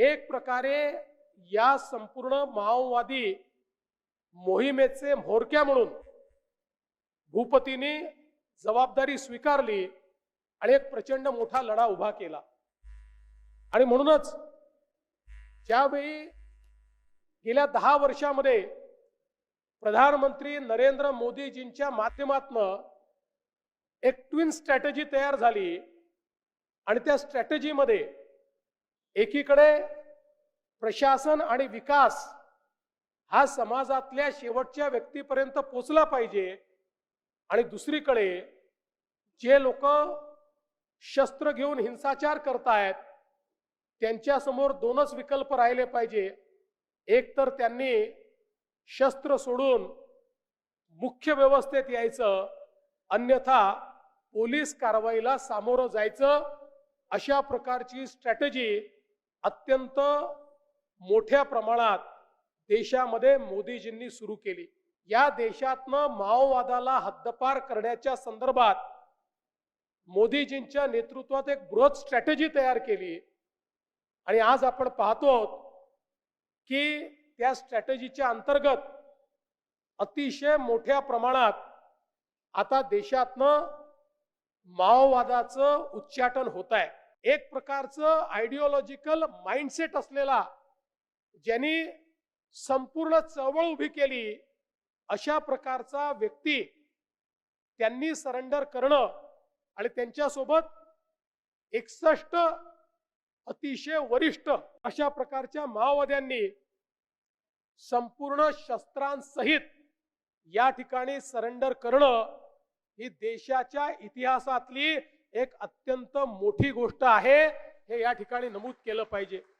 एक प्रकारे या संपूर्ण माओवादी मोहिमेचे म्होरक्या म्हणून भूपतीने जबाबदारी स्वीकारली आणि एक प्रचंड मोठा लढा उभा केला. आणि म्हणूनच ज्यावेळी गेल्या दहा वर्षामध्ये प्रधानमंत्री नरेंद्र मोदीजींच्या माध्यमातनं एक ट्विन स्ट्रॅटेजी तयार झाली आणि त्या स्ट्रॅटेजीमध्ये एकीकडे प्रशासन आणि विकास हा समाजातल्या शेवटच्या व्यक्तीपर्यंत पोचला पाहिजे आणि दुसरीकडे जे लोक शस्त्र घेऊन हिंसाचार करतायत त्यांच्यासमोर दोनच विकल्प राहिले पाहिजे. एक तर त्यांनी शस्त्र सोडून मुख्य व्यवस्थेत यायचं अन्यथा पोलीस कारवाईला सामोरं जायचं. अशा प्रकारची स्ट्रॅटेजी अत्यंत मोठ्या प्रमाणात देशामध्ये मोदीजींनी सुरू केली. या देशातनं माओवादाला हद्दपार करण्याच्या संदर्भात मोदीजींच्या नेतृत्वात एक बृहत स्ट्रॅटेजी तयार केली. आणि आज आपण पाहतो की त्या स्ट्रॅटेजीच्या अंतर्गत अतिशय मोठ्या प्रमाणात आता देशातनं माओवादाचं उच्चाटन होत आहे. एक प्रकारचं आयडिओलॉजिकल माइंडसेट असलेला ज्यांनी संपूर्ण चळवळ उभी केली अशा प्रकारचा व्यक्ती त्यांनी सरेंडर करणं आणि त्यांच्यासोबत एकसष्ट अतिशय वरिष्ठ अशा प्रकारच्या माओवाद्यांनी संपूर्ण शस्त्रांसहित या ठिकाणी सरेंडर करणं ही देशाच्या इतिहासातली एक अत्यंत मोठी गोष्ट आहे हे या ठिकाणी नमूद केलं पाहिजे.